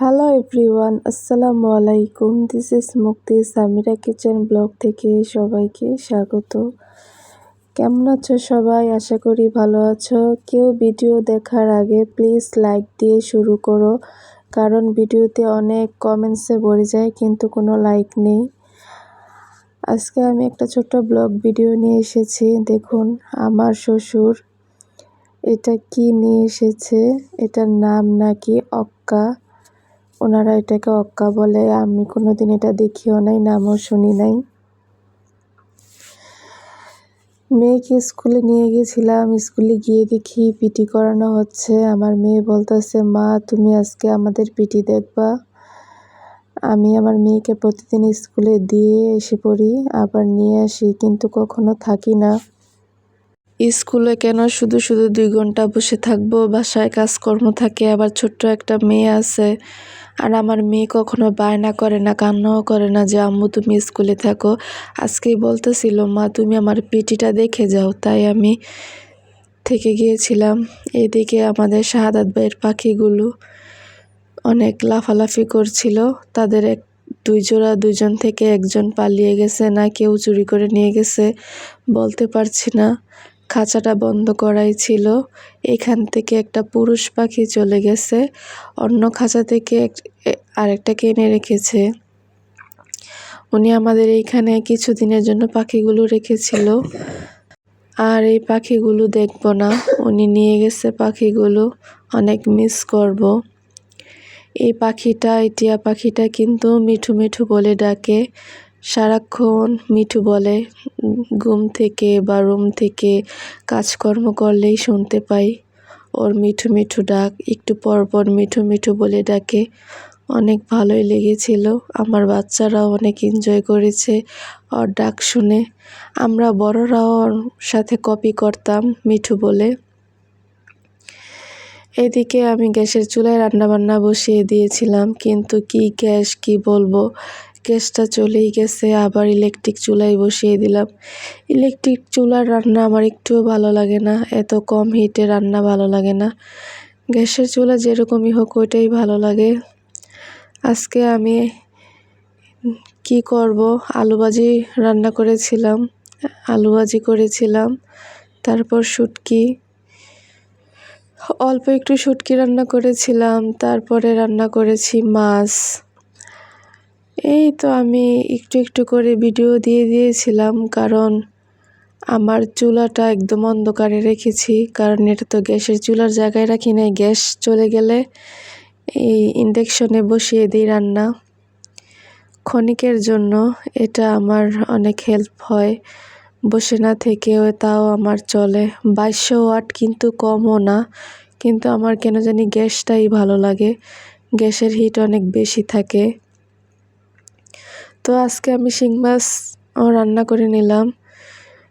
Hello everyone আসসালামু আলাইকুম this is মুক্তি সামিরা কিচেন ব্লগ থেকে সবাইকে স্বাগত। কেমন আছো সবাই? আশা করি ভালো আছো। কেউ ভিডিও দেখার আগে প্লিজ লাইক দিয়ে শুরু করো। কারণ ভিডিওতে অনেক কমেন্টসে ভরে যায়, কিন্তু কোনো লাইক নেই। আজকে আমি একটা ছোট্ট ব্লগ ভিডিও নিয়ে এসেছি। দেখুন, আমার শ্বশুর এটা কি নিয়ে এসেছে? এটার নাম নাকি অক্কা। ওনারা এটাকে অক্কা বলে, আমি কোনোদিন এটা দেখিও নাই, নামও শুনি নাই। মেয়েকে স্কুলে নিয়ে গেছিলাম, স্কুলে গিয়ে দেখি পিটি করানো হচ্ছে। আমার মেয়ে বলতেছে, মা, তুমি আজকে আমাদের পিটি দেখবা। আমি আমার মেয়েকে প্রতিদিন স্কুলে দিয়ে এসে পড়ি, আবার নিয়ে আসি, কিন্তু কখনো থাকি না। স্কুলে কেন শুধু শুধু দুই ঘণ্টা বসে থাকব? বাসায় কাজকর্ম থাকে, আবার ছোট্ট একটা মেয়ে আছে। আর আমার মেয়ে কখনো বায়না করে না, কান্নাও করে না যে, আম্মু, তুমি স্কুলে থাকো। আজকেই বলতেছিল, মা, তুমি আমার পিটিটা দেখে যাও। তাই আমি থেকে গিয়েছিলাম। এদিকে আমাদের শাহাদাত ভাইয়ের পাখিগুলো অনেক লাফালাফি করছিল। তাদের এক, দুই জোড়া দুইজন থেকে একজন পালিয়ে গেছে, না কেউ চুরি করে নিয়ে গেছে, বলতে পারছি না। খাঁচাটা বন্ধ করাই ছিল। এখান থেকে একটা পুরুষ পাখি চলে গেছে। অন্য খাঁচা থেকে আরেকটাকে এনে রেখেছে। উনি আমাদের এইখানে কিছুদিনের জন্য পাখিগুলো রেখেছিল। আর এই পাখিগুলো দেখব না। উনি নিয়ে গেছে পাখিগুলো। অনেক মিস করব। এই পাখিটা, এই টিয়া পাখিটা কিন্তু মিঠু মিঠু বলে ডাকে। সারাক্ষণ মিঠু বলে, ঘুম থেকে বা রুম থেকে কাজকর্ম করলেই শুনতে পাই। ওর মিঠু মিঠু ডাক, একটু পর পর মিঠু মিঠু বলে ডাকে, অনেক ভালোই লেগেছিল, আমার বাচ্চারাও অনেক এনজয় করেছে। ওর ডাক শুনে, আমরা বড়রাও ওর সাথে কপি করতাম, মিঠু বলে। এদিকে আমি গ্যাসের চুলায় রান্নাবান্না বসিয়ে দিয়েছিলাম, কিন্তু কি গ্যাস, কি বলব? গ্যাসটা চলেই গেছে, আবার ইলেকট্রিক চুলায় বসিয়ে দিলাম। ইলেকট্রিক চুলার রান্না আমার একটুও ভালো লাগে না, এত কম হিটে রান্না ভালো লাগে না। গ্যাসের চুলা যেরকমই হোক ওইটাই ভালো লাগে। আজকে আমি কি করব? আলু ভাজি রান্না করেছিলাম, আলু ভাজি করেছিলাম, তারপর শুটকি। অল্প একটু শুটকি রান্না করেছিলাম, তারপরে রান্না করেছি মাছ। এই তো আমি একটু একটু করে ভিডিও দিয়ে দিয়েছিলাম, কারণ আমার চুলাটা একদম অন্ধকারে রেখেছি, কারণ এটা তো গ্যাসের চুলার জায়গায় রাখি নাই। গ্যাস চলে গেলে এই ইন্ডাকশনে বসিয়ে দিই রান্না। ক্ষণিকের জন্য এটা আমার অনেক হেল্প হয়, বসে না থেকেও তাও আমার চলে। বাইশশো ওয়াট কিন্তু কমও না, কিন্তু আমার কেন জানি গ্যাসটাই ভালো লাগে। গ্যাসের হিট অনেক বেশি থাকে। তো আজকে আমি শিং মাছও রান্না করে নিলাম।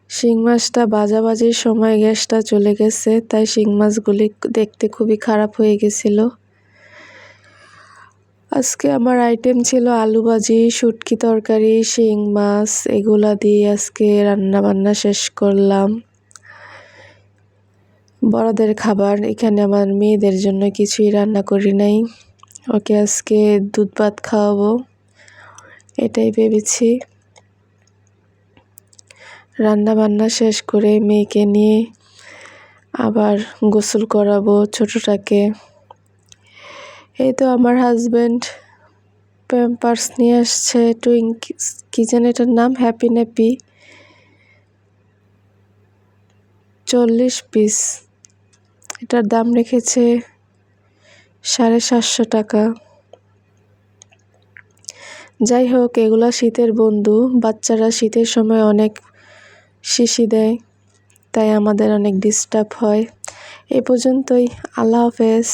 শিং মাছটা বাজাবাজির সময় গ্যাসটা চলে গেছে, তাই শিং মাছগুলি দেখতে খুবই খারাপ হয়ে গেছিল। আজকে আমার আইটেম ছিল আলু ভাজি, শুটকি তরকারি, শিং মাছ, এগুলা দিয়ে আজকে রান্না বান্না শেষ করলাম। বড়দের খাবার, এখানে আমার মেয়েদের জন্য কিছুই রান্না করি নাই। ওকে আজকে দুধ ভাত খাওয়াবো। এটাই ভেবেছি। রান্না বান্না শেষ করে মেয়েকে নিয়ে আবার গোসল করাবো ছোটোটাকে। এই তো আমার হাজব্যান্ড প্যাম্পার্স নিয়ে আসছে টুইং কি যেন এটার নাম হ্যাপি ন্যাপি চল্লিশ পিস এটার দাম রেখেছে সাড়ে সাতশো টাকা। যাই হোক এগুলো শীতের বন্ধু। বাচ্চারা শীতের সময় অনেক শিশি দেয়, তাই আমাদের অনেক ডিস্টার্ব হয়। এ পর্যন্তই, আল্লাহ হাফেজ।